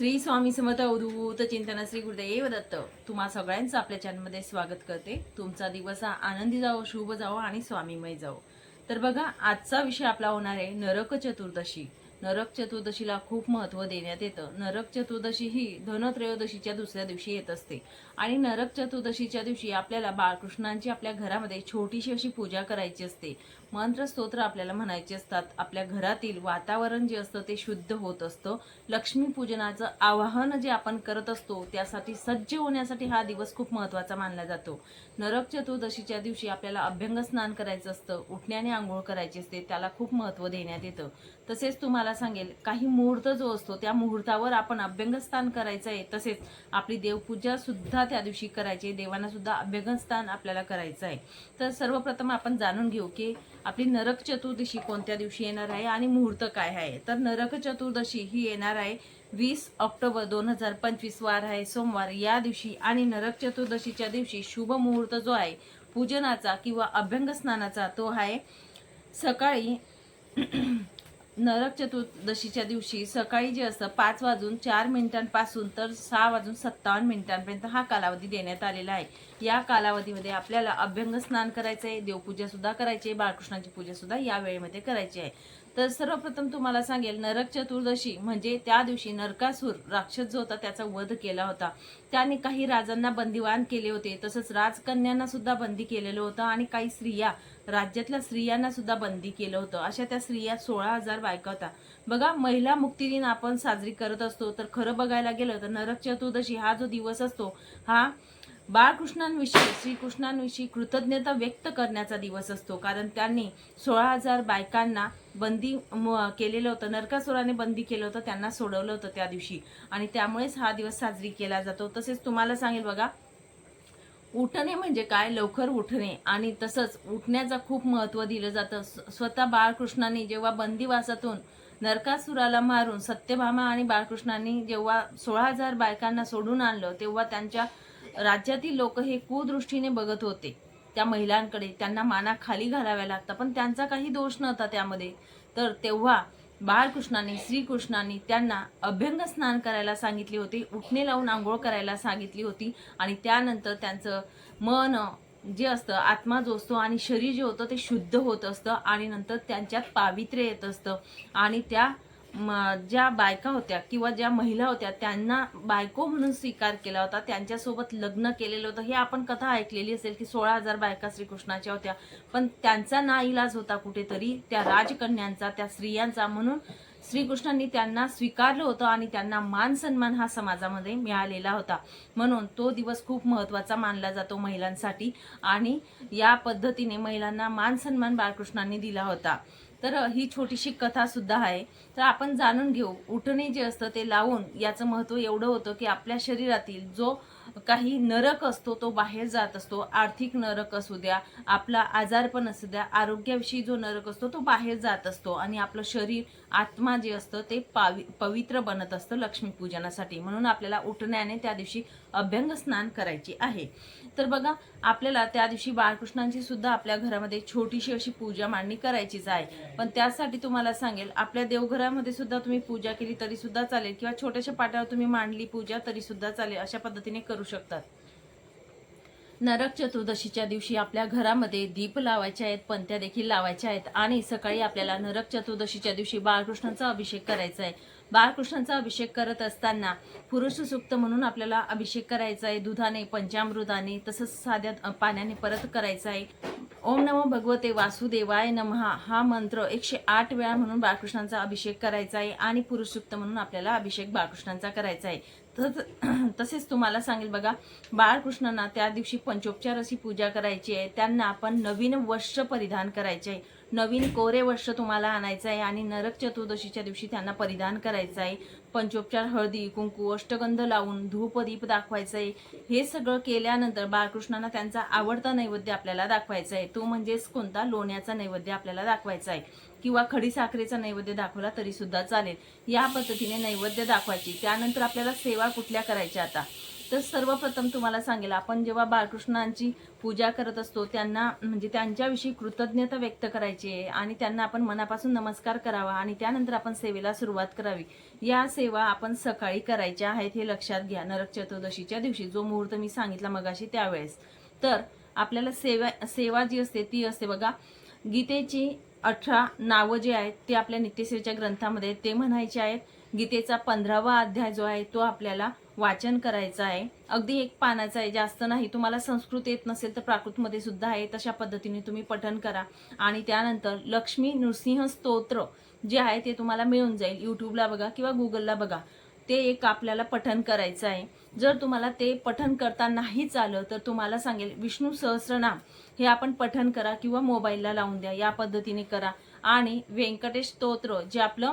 श्री स्वामी समर्थ अवधूत चिंतन श्री गुरुदेव दत्त. तुम्हा सगळ्यांचं आपल्या चॅनलमध्ये स्वागत करते. तुमचा दिवस हा आनंदी जावो शुभ जावो आणि स्वामीमय जावो. तर बघा आजचा विषय आपला होणार आहे नरक चतुर्दशी. नरक चतुर्दशीला खूप महत्त्व देण्यात येतं. नरक चतुर्दशी ही धनत्रयोदशीच्या दुसऱ्या दिवशी येत असते. आणि नरक चतुर्दशीच्या दिवशी आपल्याला बाळकृष्णांची आपल्या घरामध्ये छोटीशी अशी पूजा करायची असते. मंत्र स्तोत्र आपल्याला म्हणायचे असतात. आपल्या घरातील वातावरण जे असतं ते शुद्ध होत असतं. लक्ष्मीपूजनाचं आवाहन जे आपण करत असतो त्यासाठी सज्ज होण्यासाठी हा दिवस खूप महत्त्वाचा मानला जातो. नरक चतुर्दशीच्या दिवशी आपल्याला अभ्यंग स्नान करायचं असतं उठण्याने आंघोळ करायची असते त्याला खूप महत्त्व देण्यात येतं. तसेच तुम्हाला सांगेल काही मुहूर्त जो असतो त्या मुहूर्तावर आपण अभ्यंग स्नान करायचं आहे. तसेच आपली देवपूजा सुद्धा त्या दिवशी करायची आहे. देवांना सुद्धा अभ्यंग स्नान आपल्याला करायचं आहे. तर सर्वप्रथम आपण जाणून घेऊ की आपली नरक चतुर्दशी कोणत्या दिवशी येणार आहे आणि मुहूर्त काय आहे? तर नरक चतुर्दशी ही येणार आहे वीस ऑक्टोबर दोन हजार पंचवीस वार आहे सोमवार. या दिवशी आणि नरक चतुर्दशीच्या दिवशी शुभ मुहूर्त जो आहे पूजनाचा किंवा अभ्यंग स्नानाचा तो आहे. सकाळी नरक चतुर्दशीच्या दिवशी सकाळी जे असतं पाच वाजून चार मिनिटांपासून तर सहा वाजून सत्तावन्न मिनिटांपर्यंत हा कालावधी देण्यात आलेला आहे. या कालावधीमध्ये आपल्याला अभ्यंग स्नान करायचं आहे देवपूजा सुद्धा करायची आहे बाळकृष्णाची पूजा सुद्धा या वेळेमध्ये करायची आहे. तर सर्वप्रथम तुम्हाला सांगेल नरक चतुर्दशी म्हणजे त्या दिवशी नरकासूर राक्षस जो होता त्याचा वध केला होता. त्याने काही राजांना बंदिवान केले होते तसंच राजकन्यांना सुद्धा बंदी केलेलं होतं आणि काही स्त्रिया राज्यातल्या स्त्रियांना सुद्धा बंदी केलं होतं. अशा त्या स्त्रिया सोळा हजार बायका होता बघा महिला मुक्ती दिन आपण साजरी करत असतो तर खरं बघायला गेलं तर नरक चतुर्दशी हा जो दिवस असतो हा बाळकृष्णांविषयी श्रीकृष्णांविषयी कृतज्ञता व्यक्त करण्याचा दिवस असतो. कारण त्यांनी सोळा हजार बायकांना बंदी केलेलं होतं नरकासुराने बंदी केलं होतं त्यांना सोडवलं होतं त्या दिवशी. आणि त्यामुळेच हा दिवस साजरी केला जातो. तसेच तुम्हाला सांगेल बघा उठणे म्हणजे काय? लवकर उठणे. आणि तसंच उठण्याचं खूप महत्त्व दिलं जातं. स्वतः बाळकृष्णांनी जेव्हा बंदिवासातून नरकासुराला मारून सत्यभामा आणि बाळकृष्णांनी जेव्हा सोळा हजार बायकांना सोडून आणलं तेव्हा त्यांच्या राज्यातील लोक हे कुदृष्टीने बघत होते. त्या महिलांकडे त्यांना माना खाली घालाव्या लागतात. पण त्यांचा काही दोष नव्हता त्यामध्ये. तर तेव्हा बाळकृष्णाने श्रीकृष्णाने त्यांना अभ्यंग स्नान करायला सांगितले होते उठणे लावून आंघोळ करायला सांगितली होती आणि त्यानंतर त्यांचं मन जे असतं आत्मा जो असतो आणि शरीर जे होतं ते शुद्ध होत असतं आणि नंतर त्यांच्यात पावित्र्य येत असतं आणि त्या ज्या बायका होत्या किंवा ज्या महिला होत्या त्यांना बायको म्हणून स्वीकार केला होता त्यांच्यासोबत लग्न केलेलं होतं. हे आपण कथा ऐकलेली असेल की सोळा हजार बायका श्रीकृष्णाच्या होत्या. पण त्यांचा ना इलाज होता कुठेतरी त्या राजकन्यांचा त्या स्त्रियांचा म्हणून श्रीकृष्णांनी त्यांना स्वीकारलं होतं आणि त्यांना मान सन्मान हा समाजामध्ये मिळालेला होता. म्हणून तो दिवस खूप महत्त्वाचा मानला जातो महिलांसाठी आणि या पद्धतीने महिलांना मान सन्मान बाळकृष्णांनी दिला होता. तर ही छोटीशी कथा सुद्धा आहे. तर आपण जाणून घेऊ उठणे जे असतं ते लावून याचं महत्त्व एवढं होतं की आपल्या शरीरातील जो काही नरक असतो तो बाहेर जात असतो. आर्थिक नरक असू द्या आपला आजारपण असू द्या आरोग्याविषयी जो नरक असतो तो बाहेर जात असतो. आणि आपलं शरीर आत्मा जे असतं ते पावि पवित्र बनत असतं लक्ष्मीपूजनासाठी. म्हणून आपल्याला उठण्याने त्या दिवशी अभ्यंग स्नान करायची आहे. तर बघा आपल्याला त्या दिवशी बाळकृष्णांची सुद्धा आपल्या घरामध्ये छोटीशी अशी पूजा मांडणी करायचीच आहे. पण त्यासाठी तुम्हाला सांगेल आपल्या देवघरामध्ये सुद्धा तुम्ही पूजा केली तरी सुद्धा चालेल किंवा छोट्याशा पाट्यावर तुम्ही मांडली पूजा तरी सुद्धा चालेल अशा पद्धतीने करू शकतात. नरक चतुर्दशीच्या दिवशी आपल्या घरामध्ये दीप लावायचे आहेत पंत्या देखील लावायच्या आहेत आणि सकाळी आपल्याला नरक चतुर्दशीच्या दिवशी बाळकृष्णांचा अभिषेक करायचा आहे. बाळकृष्णांचा अभिषेक करत असताना पुरुष सुक्त म्हणून आपल्याला अभिषेक करायचा आहे. दुधाने पंचामृताने तसंच साध्या पाण्याने परत करायचा आहे. ओम नमो भगवते वासुदेवाय नमहा. हा मंत्र एकशे आठ वेळा म्हणून बाळकृष्णांचा अभिषेक करायचा आहे आणि पुरुषसुक्त म्हणून आपल्याला अभिषेक बाळकृष्णांचा करायचा आहे. तसेच तुम्हाला सांगेल बघा बाळकृष्णांना त्या दिवशी पंचोपचार अशी पूजा करायची आहे. त्यांना आपण नवीन वस्त्र परिधान करायचे आहे. नवीन कोरे वस्त्र तुम्हाला आणायचं आहे आणि नरक चतुर्दशीच्या दिवशी त्यांना परिधान करायचं आहे. पंचोपचार हळदी कुंकू अष्टगंध लावून धूप दीप दाखवायचं आहे. हे सगळं केल्यानंतर बाळकृष्णांना त्यांचा आवडता नैवेद्य आपल्याला दाखवायचा आहे. तो म्हणजेच कोणता? लोण्याचा नैवेद्य आपल्याला दाखवायचा आहे. किंवा खडी साखरेचा नैवेद्य दाखवला तरी सुद्धा चालेल. या पद्धतीने नैवेद्य दाखवायची. त्यानंतर आपल्याला सेवा कुठल्या करायच्या आता? तर सर्वप्रथम तुम्हाला सांगेल आपण जेव्हा बाळकृष्णांची पूजा करत असतो त्यांना म्हणजे त्यांच्याविषयी कृतज्ञता व्यक्त करायची आहे आणि त्यांना आपण मनापासून नमस्कार करावा आणि त्यानंतर आपण सेवेला सुरुवात करावी. या सेवा आपण सकाळी करायच्या आहेत हे लक्षात घ्या. नरक चतुर्दशीच्या दिवशी जो मुहूर्त मी सांगितला मगाशी त्यावेळेस. तर आपल्याला सेवा सेवा जी असते ती असते बघा गीतेची अठरा नावं जे आहेत ते आपल्या नित्यश्रीच्या ग्रंथामध्ये ते म्हणायचे आहेत गीतेचा पंधरावा अध्याय जो आहे तो आपल्याला वाचन करायचा आहे. अगदी एक पानाचा आहे जास्त नाही. तुम्हाला संस्कृत येत नसेल तर प्राकृतमध्ये सुद्धा आहे. तशा पद्धतीने तुम्ही पठन करा. आणि त्यानंतर लक्ष्मी नृसिंह स्तोत्र जे आहे ते तुम्हाला मिळून जाईल. यूट्यूबला बघा किंवा गुगलला बघा. ते एक आपल्याला पठन करायचं आहे. जर तुम्हाला ते पठन करता नाहीच आलं तर तुम्हाला सांगेल विष्णू सहस्रनाम हे आपण पठन करा किंवा मोबाईलला लावून द्या या पद्धतीने करा. आणि व्यंकटेश स्तोत्र जे आपलं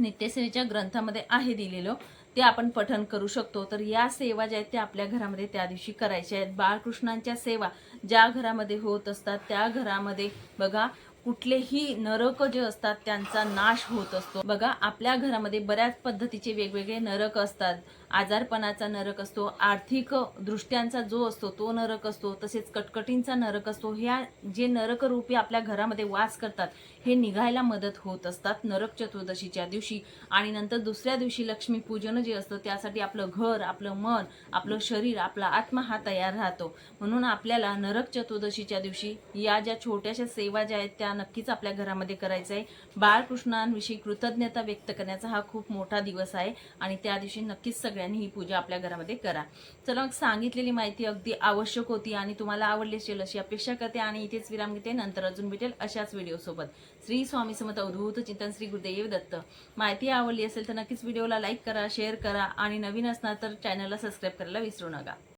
नित्यसेवेच्या ग्रंथामध्ये आहे दिलेलं ते आपण पठन करू शकतो. तर या सेवा ज्या आहेत त्या आपल्या घरामध्ये त्या दिवशी करायच्या आहेत. बाळकृष्णांच्या सेवा ज्या घरामध्ये होत असतात त्या घरामध्ये बघा कुठलेही नरक जे असतात त्यांचा नाश होत असतो. बघा आपल्या घरामध्ये बऱ्याच पद्धतीचे वेगवेगळे नरक असतात. आजारपणाचा नरक असतो आर्थिक दृष्ट्यांचा जो असतो तो नरक असतो तसेच कटकटींचा नरक असतो. ह्या जे नरक रूपी आपल्या घरामध्ये वास करतात हे निघायला मदत होत असतात नरक चतुर्दशीच्या दिवशी. आणि नंतर दुसऱ्या दिवशी लक्ष्मीपूजन जे असतं त्यासाठी आपलं घर आपलं मन आपलं शरीर आपला आत्मा हा तयार राहतो. म्हणून आपल्याला नरक चतुर्दशीच्या दिवशी या ज्या छोट्याशा सेवा ज्या आहेत त्या नक्कीच आपल्या घरामध्ये करायचं आहे. बाळकृष्णांविषयी कृतज्ञता व्यक्त करण्याचा हा खूप मोठा दिवस आहे आणि त्या दिवशी नक्कीच सगळ्यांनी ही पूजा आपल्या घरामध्ये करा. चला मग सांगितलेली माहिती अगदी आवश्यक होती आणि तुम्हाला आवडली असेल अशी अपेक्षा करते आणि इथेच विराम घेते. नंतर अजून भेटेल अशाच व्हिडिओसोबत श्री स्वामी समत अवधूत चिंतन श्री गुरुदेव दत्त. माहिती आवडली असेल तर नक्कीच व्हिडिओला लाईक करा शेअर करा आणि नवीन असणार तर चॅनलला सबस्क्राईब करायला विसरू नका.